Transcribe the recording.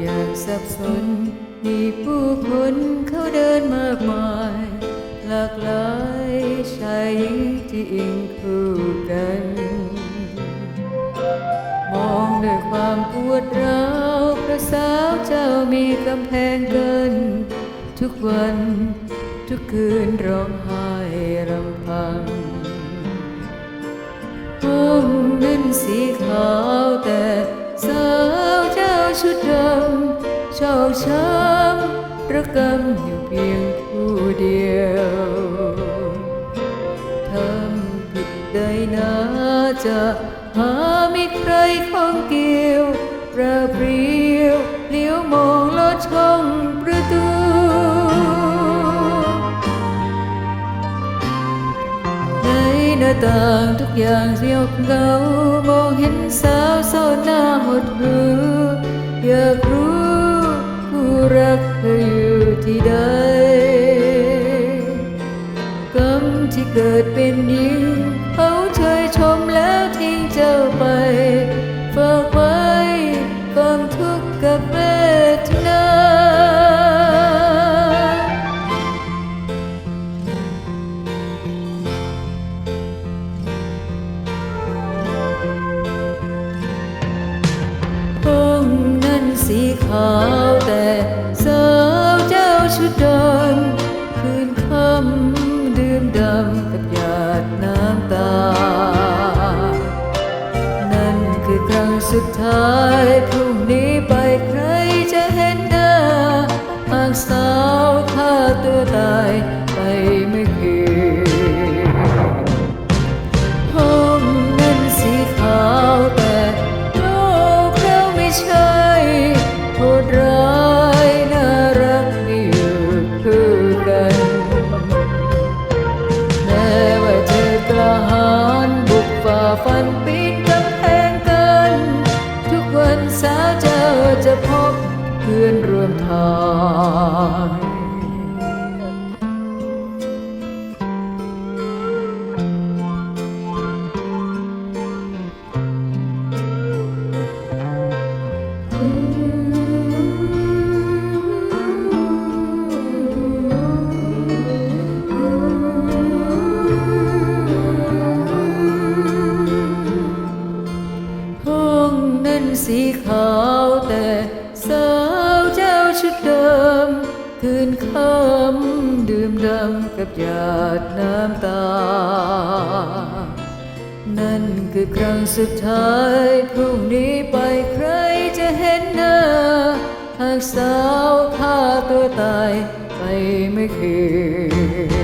อย่างสับสน มีผู้คนเขาเดินมากมาย หลากหลายชายหญิงที่อิงคู่กัน มองด้วยความปวดร้าวพระสาวเจ้ามีกำแพงเกิน ทุกวันทุกคืนร้องไห้รำพังห้องนั้นสี ระกำอยู่เพียงผู้เดียวทำผิดใดนะจะหาไม่ใครของเกี่ยวประเปรียวเลี้ยวมองลอดช่องประตูในหน้าต่างทุกอย่างเสียบเงามองเห็นสาวโซนหน้าหดหูอยากรู้ รักเธออยู่ที่ใดกรรมที่เกิดเป็นหญิงเขาเชยชมแล้วทิ้งเจ้าไปฝากไว้ความทุกข์กับเวทนาห้องนั้นสีขาว ท้ายพรุ่งนี้ไปใครจะเห็นหน้าหากสาวฆ่าตัวตายไปไม่คืนห้องนั้นสีขาวแต่โลกเราไม่ใช่โหดร้ายน่ารักไม่อยู่คู่กัน แม้ว่าเธอกล้าหาญบุกฝ่าฟัน พื่อนร่วมท คืนคำดื่มดำกับหยาดน้ำตา นั่นคือครั้งสุดท้าย พรุ่งนี้ไปใครจะเห็นหน้า หากสาวฆ่าตัวตายไปไม่คืน